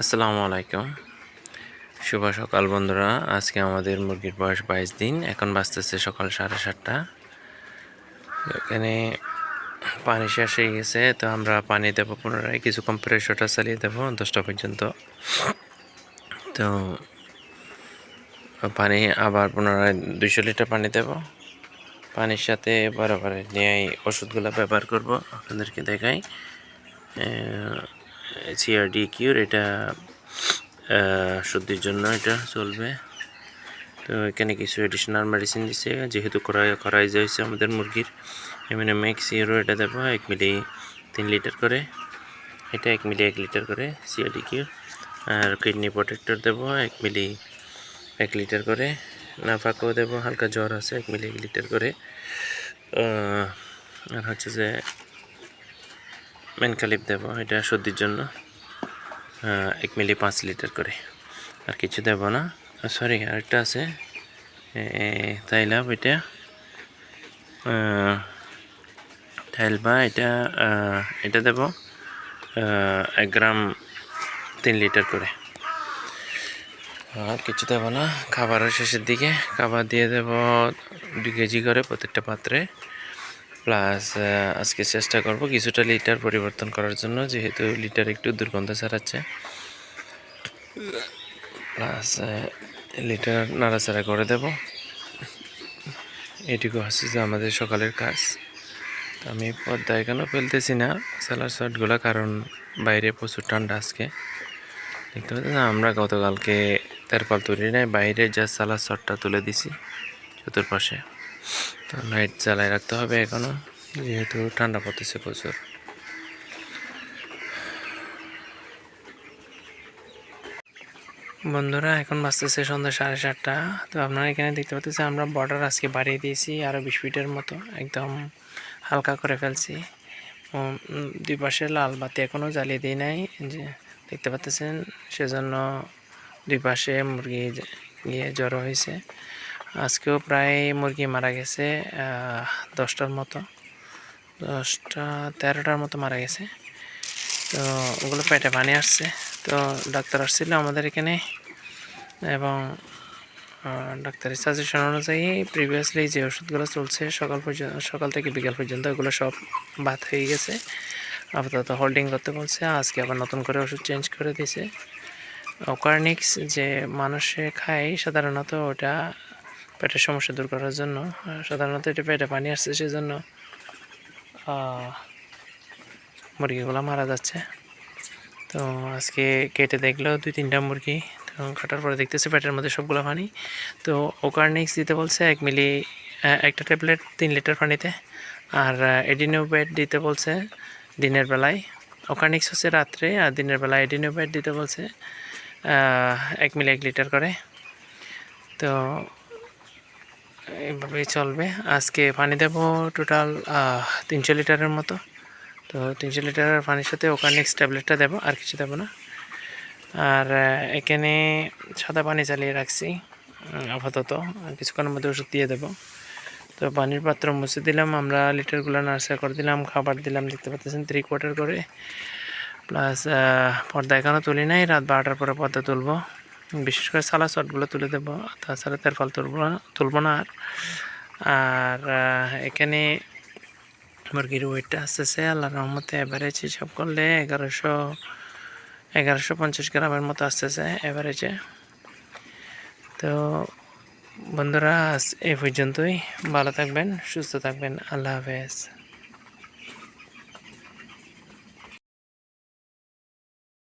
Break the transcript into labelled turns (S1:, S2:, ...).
S1: আসসালামু আলাইকুম। শুভ সকাল বন্ধুরা। আজকে আমাদের মুরগির বয়স বাইশ দিন। এখন বাঁচতেছে সকাল সাড়ে সাতটা। এখানে পানি শেষ হয়ে গেছে, তো আমরা পানি দেবো পুনরায়। কিছু কম্প্রেসরটা চালিয়ে দেবো, দশটা পর্যন্ত। তো পানি আবার পুনরায় দুইশো লিটার পানি দেব। পানির সাথে বারবার নিয়ে ওষুধগুলো ব্যবহার করব। আপনাদেরকে দেখাই। সিআরডি কিউর এটা সর্দির জন্য এটা চলবে। তো এখানে কিছু এডিশনাল মেডিসিন দিচ্ছে যেহেতু করাই করাই যাইছে আমাদের মুরগির এমনি ম্যাক্স ইউরো এটা দেবো, এক মিলি তিন লিটার করে। এটা এক মিলি এক লিটার করে সিআরডি কিউর আর কিডনি প্রোটেক্টর দেবো, এক মিলি এক লিটার করে। নাফাকেও দেবো, হালকা জ্বর আছে, এক মিলি এক লিটার করে। আর হচ্ছে যে মেনকালিপ দেবো, এটা সর্দির জন্য। এক মিলি পাঁচ লিটার করে। আর কিছু দেব না। সরি আরেকটা আছে। তাইলাভ এটা। বা এটা এটা দেব এক গ্রাম তিন লিটার করে। আর কিছু দেবো না। খাবারের শেষের দিকে খাবার দিয়ে দেব দুই কেজি করে প্রত্যেকটা পাত্রে। প্লাস আজকে চেষ্টা করব কিছুটা লিটার পরিবর্তন করার জন্য, যেহেতু লিটার একটু দুর্গন্ধ ছাড়াচ্ছে। প্লাস লিটার নাড়াচাড়া করে দেব। এটুকু হচ্ছে যে আমাদের সকালের কাজ। আমি পদ্মা এখানেও ফেলতেছি না স্যালার শর্টগুলো, কারণ বাইরে প্রচুর ঠান্ডা আজকে। দেখতে পাচ্ছেন আমরা গতকালকে তেরপাল তুলি নাই, বাইরে যা সালার শটটা তুলে দিছি, চতুর্পাশে। তো লাইট জ্বালায় রাখতে হবে এখনও যেহেতু ঠান্ডা পড়তেছে প্রচুর। বন্ধুরা, এখন বাঁচতেছে সন্ধ্যা সাড়ে সাতটা। তো আপনারা এখানে দেখতে পাচ্ছেন, আমরা বর্ডার আজকে বাড়িয়ে দিয়েছি আরও বিশ ফিটের মতো। একদম হালকা করে ফেলছি। দুই পাশে লাল বাতি এখনও জ্বালিয়ে দিই নাই। যে দেখতে পাচ্ছেন, সেজন্য দুই পাশে মুরগি গিয়ে জড়ো হয়েছে। আজকেও প্রায় মুরগি মারা গেছে দশটার মতো। দশটা, তেরোটার মতো মারা গেছে। তো ওগুলো পেটে পানি আসছে। তো ডাক্তার আসছিল আমাদের এখানে এবং ডাক্তারের সাজেশন অনুযায়ী প্রিভিয়াসলি যে ওষুধগুলো চলছে, সকাল পর্যন্ত, সকাল থেকে বিকাল পর্যন্ত ওগুলো সব বাদ হয়ে গেছে। আপাতত হোল্ডিং করতে বলছে। আজকে আবার নতুন করে ওষুধ চেঞ্জ করে দিছে অকার্নিক্স যে মানুষে খায়, সাধারণত ওটা পেটের সমস্যা দূর করার জন্য সাধারণত এটা পেটে পানি আসছে, সেজন্য মুরগিগুলো মারা যাচ্ছে। তো আজকে কেটে দেখল দুই তিনটা মুরগি, তো কাটার পরে দেখতেছে পেটের মধ্যে সবগুলো পানি। তো ওকার্নিক্স দিতে বলছে এক মিলি একটা ট্যাবলেট তিন লিটার পানিতে, আর এডিনোবেট দিতে বলছে দিনের বেলায়। ওকার্নিক্স হচ্ছে রাত্রে, আর দিনের বেলায় এডিনোবেট দিতে বলছে এক মিলি, এক লিটার করে। তো এইভাবেই চলবে। আজকে পানি দেব টোটাল তিনশো লিটারের মতো। তো তিনশো লিটারের পানির সাথে ওকার্নিক্স ট্যাবলেটটা দেবো, আর কিছু দেবো না। আর এখানে সাদা পানি চালিয়ে রাখছি আপাতত। কিছুক্ষণের মধ্যে ওষুধ দিয়ে দেবো। তো পানির পাত্র মুছে দিলাম, আমরা লিটারগুলো নার্সারি করে দিলাম, খাবার দিলাম, দেখতে পাচ্ছেন থ্রি কোয়ার্টার করে। প্লাস পর্দা এখনও তুলি নাই, রাত বারোটার পরে পর্দা তুলবো। বিশেষ করে সালা শটগুলো তুলে দেবো, তাছাড়া তার ফল তুলবো না তুলবো না আর। আর এখানে মুরগির ওয়েটটা আসতেছে আল্লাহ রহমতে অ্যাভারেজ হিসাব করলে এগারোশো এগারোশো পঞ্চাশ গ্রামের মতো আসতেছে অ্যাভারেজে তো বন্ধুরা এই পর্যন্তই। ভালো থাকবেন, সুস্থ থাকবেন, আল্লাহ হাফেজ।